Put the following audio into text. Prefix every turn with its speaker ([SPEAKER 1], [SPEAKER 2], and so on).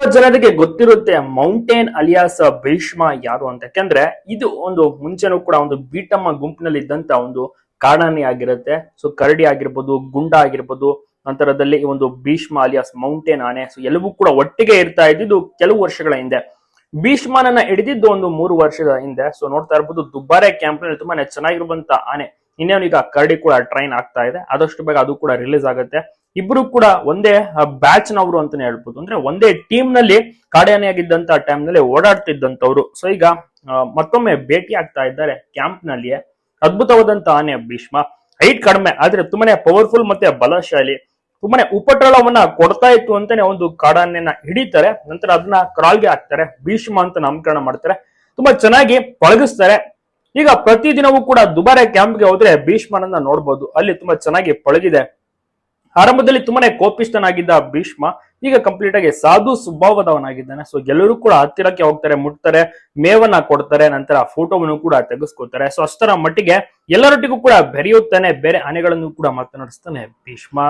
[SPEAKER 1] ಜನರಿಗೆ ಗೊತ್ತಿರುತ್ತೆ mountain alias Bhishma ಯಾರು ಅಂತ. ಯಾಕಂದ್ರೆ ಇದು ಒಂದು ಮುಂಚೆನೂ ಕೂಡ ಒಂದು ಬೀಟಮ್ಮ ಗುಂಪಿನಲ್ಲಿ ಇದ್ದಂತ ಒಂದು ಕಾಡಾನೆ ಆಗಿರುತ್ತೆ. ಸೊ ಕರಡಿ ಆಗಿರ್ಬೋದು, ಗುಂಡ ಆಗಿರ್ಬೋದು, ನಂತರದಲ್ಲಿ ಈ ಒಂದು ಭೀಷ್ಮ ಅಲಿಯಾಸ್ ಮೌಂಟೇನ್ ಆನೆ. ಸೊ ಎಲ್ಲವೂ ಕೂಡ ಒಟ್ಟಿಗೆ ಇರ್ತಾ ಇದ್ದಿದ್ದು ಕೆಲವು ವರ್ಷಗಳ ಹಿಂದೆ. ಭೀಷ್ಮನನ್ನ ಹಿಡಿದಿದ್ದು ಒಂದು ಮೂರು ವರ್ಷದ ಹಿಂದೆ. ಸೊ ನೋಡ್ತಾ ಇರ್ಬೋದು, ದುಬಾರೆ ಕ್ಯಾಂಪ್ನಲ್ಲಿ ತುಂಬಾನೇ ಚೆನ್ನಾಗಿರುವಂತ ಆನೆ. ಇನ್ನೇನು ಈಗ ಕರಡಿ ಕೂಡ ಟ್ರೈನ್ ಆಗ್ತಾ ಇದೆ. ಆದಷ್ಟು ಬೇಗ ಅದು ಕೂಡ ರಿಲೀಸ್ ಆಗುತ್ತೆ. ಇಬ್ರು ಕೂಡ ಒಂದೇ ಬ್ಯಾಚ್ ನವರು ಅಂತಾನೆ ಹೇಳ್ಬೋದು. ಅಂದ್ರೆ ಒಂದೇ ಟೀಮ್ನಲ್ಲಿ ಕಾಡಾನೆಯಾಗಿದ್ದಂತ ಟೈಮ್ನಲ್ಲಿ ಓಡಾಡ್ತಿದ್ದಂತವ್ರು ಸೊ ಈಗ ಮತ್ತೊಮ್ಮೆ ಭೇಟಿ ಆಗ್ತಾ ಇದ್ದಾರೆ ಕ್ಯಾಂಪ್ ನಲ್ಲಿಯೇ ಅದ್ಭುತವಾದಂತ ಆನೆ ಭೀಷ್ಮ. ಹೈಟ್ ಕಡಿಮೆ, ಆದ್ರೆ ತುಂಬಾನೇ ಪವರ್ಫುಲ್ ಮತ್ತೆ ಬಲಶಾಲಿ. ತುಂಬಾನೇ ಉಪಟಳವನ್ನ ಕೊಡ್ತಾ ಇತ್ತು ಅಂತಾನೆ ಒಂದು ಕಾಡಾನೆನ ಹಿಡಿತಾರೆ. ನಂತರ ಅದನ್ನ ಕ್ರಾಲ್ಗೆ ಹಾಕ್ತಾರೆ. ಭೀಷ್ಮ ಅಂತ ನಾಮಕರಣ ಮಾಡ್ತಾರೆ. ತುಂಬಾ ಚೆನ್ನಾಗಿ ಪಳಗಿಸ್ತಾರೆ. ಈಗ ಪ್ರತಿದಿನವೂ ಕೂಡ ದುಬಾರೆ ಕ್ಯಾಂಪ್ಗೆ ಹೋದ್ರೆ ಭೀಷ್ಮನನ್ನ ನೋಡ್ಬೋದು. ಅಲ್ಲಿ ತುಂಬಾ ಚೆನ್ನಾಗಿ ಪಳಗಿದೆ. ಆರಂಭದಲ್ಲಿ ತುಂಬಾನೇ ಕೋಪಿಷ್ಟನಾಗಿದ್ದ ಭೀಷ್ಮ, ಈಗ ಕಂಪ್ಲೀಟ್ ಆಗಿ ಸಾಧು ಸ್ವಭಾವದವನಾಗಿದ್ದಾನೆ. ಸೊ ಎಲ್ಲರೂ ಕೂಡ ಹತ್ತಿರಕ್ಕೆ ಹೋಗ್ತಾರೆ, ಮುಟ್ತಾರೆ, ಮೇವನ್ನ ಕೊಡ್ತಾರೆ, ನಂತರ ಫೋಟೋವನ್ನು ಕೂಡ ತೆಗೆಸ್ಕೊತಾರೆ ಸೊ ಅಷ್ಟರ ಮಟ್ಟಿಗೆ ಎಲ್ಲರೊಟ್ಟಿಗೂ ಕೂಡ ಬೆರೆಯುತ್ತಾನೆ, ಬೇರೆ ಆನೆಗಳನ್ನು ಕೂಡ ಮಾತನಾಡಿಸ್ತಾನೆ ಭೀಷ್ಮ.